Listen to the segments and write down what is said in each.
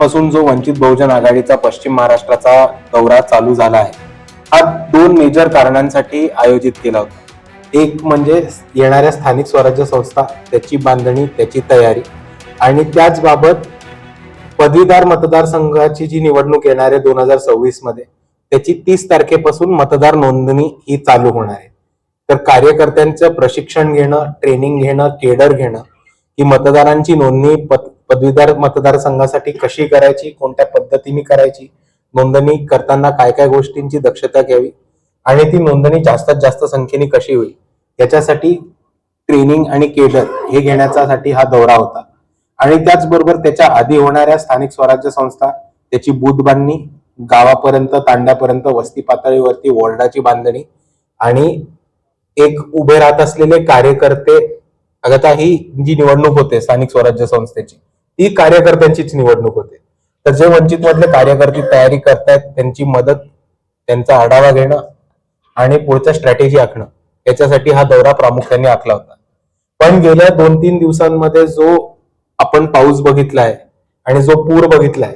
पासून जो वंचित बहुजन आघाडीचा पश्चिम महाराष्ट्राचा दौरा चालू झाला आहे हा दोन मेजर कारणांसाठी आयोजित केला होता. एक म्हणजे येणाऱ्या स्थानिक स्वराज्य संस्था त्याची बांधणी त्याची तयारी आणि त्याचबाबत पदवीधर मतदारसंघाची जी निवडणूक येणार आहे दोन हजार सव्वीसमध्ये त्याची तीस तारखेपासून मतदार नोंदणी ही चालू होणार आहे. तर कार्यकर्त्यांचं प्रशिक्षण घेणं ट्रेनिंग घेणं केडर घेणं ही मतदारांची नोंदणी पदवीधर मतदारसंघासाठी कशी करायची कोणत्या पद्धतीने करायची नोंदणी करताना काय काय गोष्टींची दक्षता घ्यावी आणि ती नोंदणी जास्तीत जास्त संख्येने कशी होईल याच्यासाठी ट्रेनिंग आणि केडर हे घेण्यासाठी हा दौरा होता. आणि त्याचबरोबर त्याच्या आधी होणाऱ्या स्थानिक स्वराज्य संस्था त्याची बूथ बांधणी गावापर्यंत तांड्यापर्यंत वस्ती पातळीवरती वॉर्डाची बांधणी आणि एक उभे राहत असलेले कार्यकर्ते आता ही जी निवडणूक होते स्थानिक स्वराज्य संस्थेची ती कार्यकर्त्यांचीच निवडणूक होते. तर जे वंचित मधले कार्यकर्ते तयारी करतायत त्यांची मदत त्यांचा आढावा घेणं आणि पुढच्या स्ट्रॅटेजी आखणं याच्यासाठी हा दौरा प्रामुख्याने आखला होता. पण गेल्या दोन तीन दिवसांमध्ये जो आपण पाऊस बघितलाय आणि जो पूर बघितलाय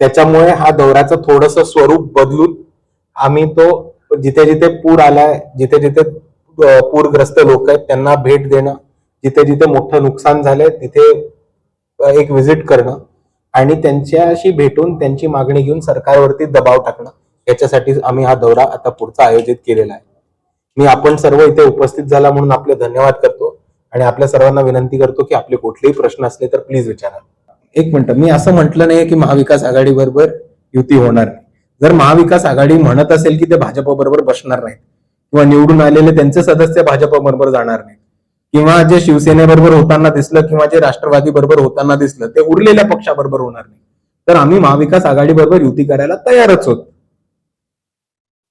त्याच्यामुळे हा दौऱ्याचं थोडस स्वरूप बदलून आम्ही तो जिथे जिथे पूर आलाय जिथे जिथे पूरग्रस्त लोक आहेत त्यांना भेट देणं जिथे जिथे मोठं नुकसान झालंय तिथे एक व्हिजिट करणं आणि त्यांच्याशी भेटून त्यांची मागणी घेऊन सरकारवरती दबाव टाकणं याच्यासाठी आम्ही हा दौरा आता पुढचा आयोजित केलेला आहे. मी आपण सर्व इथे उपस्थित झाला म्हणून आपले धन्यवाद करतो आणि आपल्या सर्वांना विनंती करतो की आपले कुठलेही प्रश्न असले तर प्लीज विचारा. एक मिनिट मी असं म्हटलं नाही की महाविकास आघाडी बरोबर युती होणार नाही. जर महाविकास आघाडी म्हणत असेल की ते भाजपबरोबर बसणार नाहीत किंवा निवडून आलेले त्यांचे सदस्य भाजप बरोबर जाणार नाहीत किंवा जे शिवसेनेबरोबर होताना दिसलं किंवा जे राष्ट्रवादी बरोबर होताना दिसलं ते उरलेल्या पक्षाबरोबर होणार नाही. तर आम्ही महाविकास आघाडी बरोबर युती करायला तयारच होत.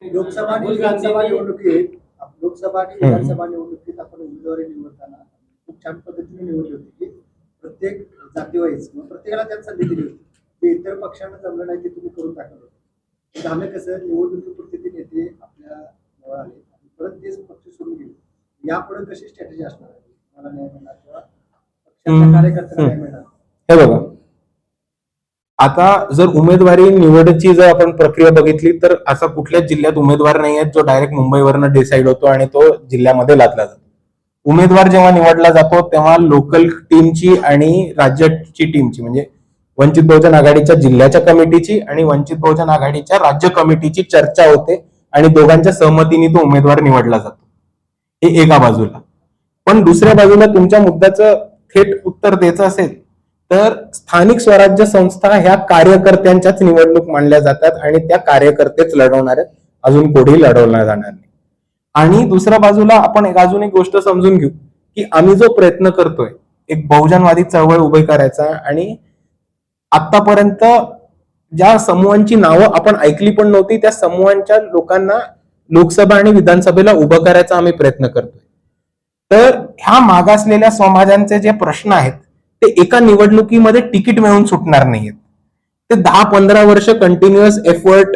लोकसभा निवडणुकीत लोकसभा आणि हम्म. विधानसभा निवडणुकीत आपण उमेदवारी निवडताना खूप छान पद्धतीने निवडली होती की प्रत्येक जातीवाईज किंवा प्रत्येकाला त्यात संधी दिली होती ते इतर पक्षांना जमलं नाही ते तुम्ही करून टाकलं होतं. झालं कसं निवडणुकीपुरते ते नेते आपल्या जवळ आले आणि परत तेच पक्ष सोडून गेले. यापुढे कशी स्ट्रॅटेजी असणार? मिळणार किंवा पक्षाच्या. कार्यकर्त्यांना मिळणार. हे बघा. आता जर उमेदवारी निवडची जर आपण प्रक्रिया बघितली तर असा कुठल्याच जिल्ह्यात उमेदवार नाही आहेत जो डायरेक्ट मुंबईवरनं डिसाईड होतो आणि तो जिल्ह्यामध्ये लादला जातो. उमेदवार जेव्हा निवडला जातो तेव्हा लोकल टीमची आणि राज्याची टीमची म्हणजे वंचित बहुजन आघाडीच्या जिल्ह्याच्या कमिटीची आणि वंचित बहुजन आघाडीच्या राज्य कमिटीची चर्चा होते आणि दोघांच्या सहमतीने तो उमेदवार निवडला जातो. हे एका बाजूला. पण दुसऱ्या बाजूला तुमच्या मुद्द्याचं थेट उत्तर द्यायचं असेल तर स्थानिक स्वराज्य संस्था ह्या कार्यकर्त्यांच्याच निवडणूक मानल्या जातात आणि त्या कार्यकर्तेच लढवणार आहेत. अजून कोणीही लढवला जाणार नाही. आणि दुसऱ्या बाजूला आपण एक अजून एक गोष्ट समजून घेऊ की आम्ही जो प्रयत्न करतोय एक बहुजनवादी चळवळ उभी करायचा आणि आतापर्यंत ज्या समूहांची नावं आपण ऐकली पण नव्हती त्या समूहांच्या लोकांना लोकसभा आणि विधानसभेला उभं करायचा आम्ही प्रयत्न करतोय. तर ह्या मागासलेल्या समाजांचे जे प्रश्न आहेत ते एका निवडणुकीमध्ये तिकीट मिळून सुटणार नाहीयेत ते दहा पंधरा वर्ष कंटिन्युअस एफर्ट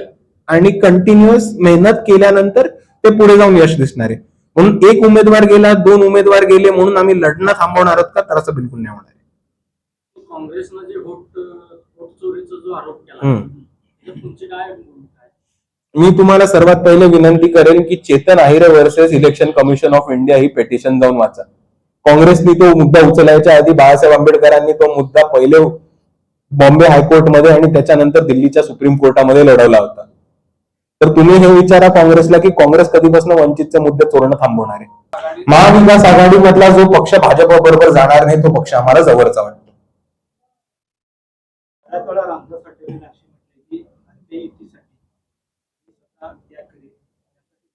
आणि कंटिन्युअस मेहनत केल्यानंतर ते पुढे जाऊन यश दिसणार आहे म्हणून एक उमेदवार गेला दोन उमेदवार गेले म्हणून आम्ही लढणं थांबवणार आहोत का तर असं बिलकुल नाही होणार आहे. काँग्रेसनं जे व्होट व्होट चोरीचा जो आरोप केला तुमची काय? मी तुम्हाला सर्वात पहिले विनंती करेन की Chetan Ahire versus election commission of India he petition जाऊन वाचा. काँग्रेसनी तो मुद्दा उचलायच्या आधी बाळासाहेब आंबेडकरांनी तो मुद्दा पहिले बॉम्बे हायकोर्टमध्ये आणि त्याच्यानंतर दिल्लीच्या सुप्रीम कोर्टामध्ये लढवला होता. तर तुम्ही हे विचारा काँग्रेसला की काँग्रेस कधीपासून वंचितचे मुद्दे चोरणं थांबवणार आहे? महाविकास आघाडीमधला जो पक्ष भाजप बरोबर जाणार नाही तो पक्ष आम्हाला जवळचा वाटतो बऱ्याच वेळा रामदास आठवले अशी म्हटले की ते युतीसाठी स्वतः त्याग करेल यासाठी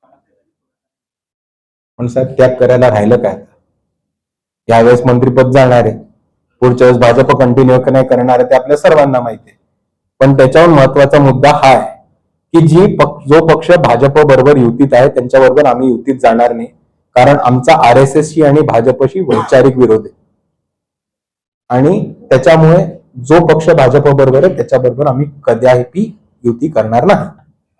बाळासाहेबांनी पण साहेब त्याग करायला राहिलं काय यावेळेस मंत्रीपद जाणार. आहे पुढच्या वेळेस भाजप कंटिन्यू नाही करणार आहे ते आपल्या सर्वांना माहिती आहे. पण त्याच्यावर महत्त्वाचा मुद्दा हा आहे की जी पक्ष जो पक्ष भाजप बरोबर युतीत आहे त्यांच्याबरोबर आम्ही युतीत जाणार नाही. कारण आमचा आर एस एसशी आणि भाजपशी वैचारिक विरोध आहे. आणि त्याच्यामुळे जो पक्ष भाजप बरोबर आहे त्याच्याबरोबर आम्ही कदापि युती करणार नाही.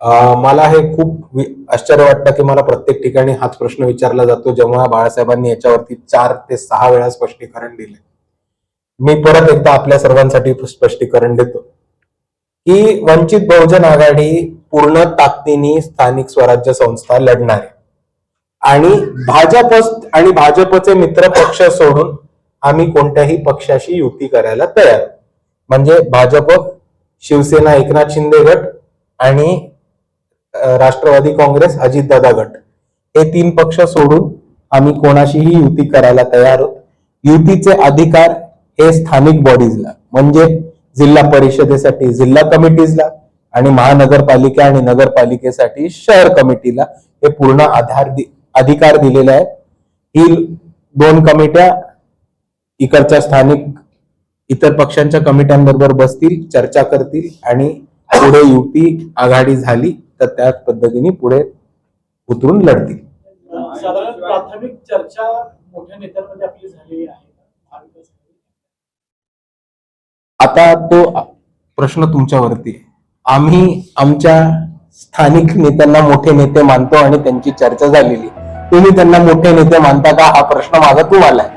मला हे खूप आश्चर्य वाटतं की मला प्रत्येक ठिकाणी हाच प्रश्न विचारला जातो जेव्हा बाळासाहेबांनी याच्यावरती चार ते सहा वेळा स्पष्टीकरण दिले मी परत एकदा आपल्या सर्वांसाठी स्पष्टीकरण देतो की वंचित बहुजन आघाडी पूर्ण ताकदीने स्थानिक स्वराज्य संस्था लढणार आहे. आणि भाजप आणि भाजपचे मित्र पक्ष सोडून आम्ही कोणत्याही पक्षाशी युती करायला तयार. म्हणजे भाजप शिवसेना एकनाथ शिंदे गट आणि राष्ट्रवादी काँग्रेस अजितदादा गट. हे तीन पक्ष सोडून आम्ही कोणाशीही युती करायला तयार आहोत. युतीचे अधिकार हे स्थानिक बॉडीजला म्हणजे जिल्हा परिषदेसाठी जिल्हा कमिटीजला आणि महानगरपालिका आणि नगरपालिकेसाठी शहर कमिटीला हे पूर्ण आधार दि- अधिकार दिलेले आहेत. ही दोन कमिट्या इकडच्या स्थानिक इतर पक्षांच्या कमिट्यांबरोबर बसतील चर्चा करतील आणि पुढे युती आघाडी झाली. तर त्याच पद्धतीने पुढे उतरून लढतील. साधारण प्राथमिक चर्चा मोठ्या नेत्यांमध्ये आपली झालेली आहे आता तो प्रश्न तुमच्यावरती. आम्ही आमच्या स्थानिक नेत्यांना मोठे नेते मानतो आणि त्यांची चर्चा झालेली तुम्ही त्यांना मोठे नेते मानता का? हा प्रश्न माझा तुम्हाला आहे.